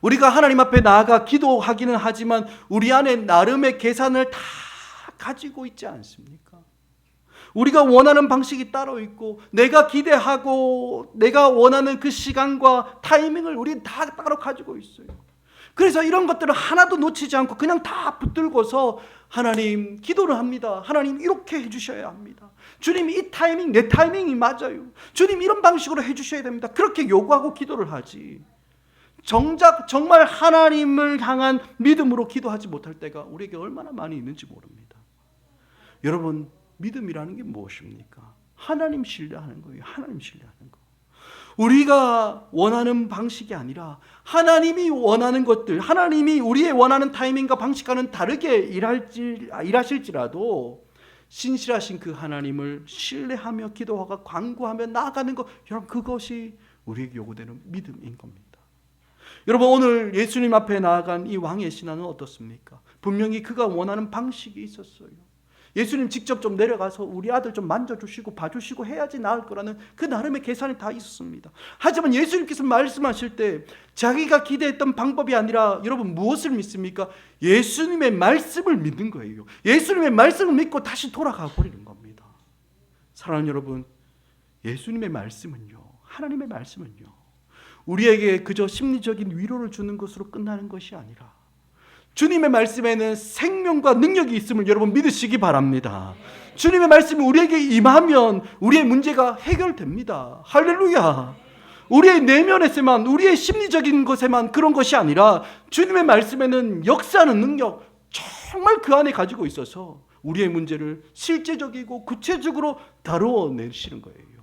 우리가 하나님 앞에 나아가 기도하기는 하지만 우리 안에 나름의 계산을 다 가지고 있지 않습니까? 우리가 원하는 방식이 따로 있고 내가 기대하고 내가 원하는 그 시간과 타이밍을 우리 다 따로 가지고 있어요. 그래서 이런 것들을 하나도 놓치지 않고 그냥 다 붙들고서 하나님 기도를 합니다. 하나님 이렇게 해주셔야 합니다. 주님 이 타이밍 내 타이밍이 맞아요. 주님 이런 방식으로 해주셔야 됩니다. 그렇게 요구하고 기도를 하지. 정작 정말 하나님을 향한 믿음으로 기도하지 못할 때가 우리에게 얼마나 많이 있는지 모릅니다. 여러분 믿음이라는 게 무엇입니까? 하나님 신뢰하는 거예요. 하나님 신뢰하는 거. 우리가 원하는 방식이 아니라 하나님이 원하는 것들, 하나님이 우리의 원하는 타이밍과 방식과는 다르게 일할지, 일하실지라도 신실하신 그 하나님을 신뢰하며 기도하고 광고하며 나아가는 것, 여러분 그것이 우리에게 요구되는 믿음인 겁니다. 여러분 오늘 예수님 앞에 나아간 이 왕의 신앙은 어떻습니까? 분명히 그가 원하는 방식이 있었어요. 예수님 직접 좀 내려가서 우리 아들 좀 만져주시고 봐주시고 해야지 나을 거라는 그 나름의 계산이 다 있었습니다. 하지만 예수님께서 말씀하실 때 자기가 기대했던 방법이 아니라 여러분 무엇을 믿습니까? 예수님의 말씀을 믿는 거예요. 예수님의 말씀을 믿고 다시 돌아가 버리는 겁니다. 사랑하는 여러분, 예수님의 말씀은요, 하나님의 말씀은요, 우리에게 그저 심리적인 위로를 주는 것으로 끝나는 것이 아니라 주님의 말씀에는 생명과 능력이 있음을 여러분 믿으시기 바랍니다. 주님의 말씀이 우리에게 임하면 우리의 문제가 해결됩니다. 할렐루야. 우리의 내면에서만 우리의 심리적인 것에만 그런 것이 아니라 주님의 말씀에는 역사하는 능력 정말 그 안에 가지고 있어서 우리의 문제를 실제적이고 구체적으로 다루어 내시는 거예요.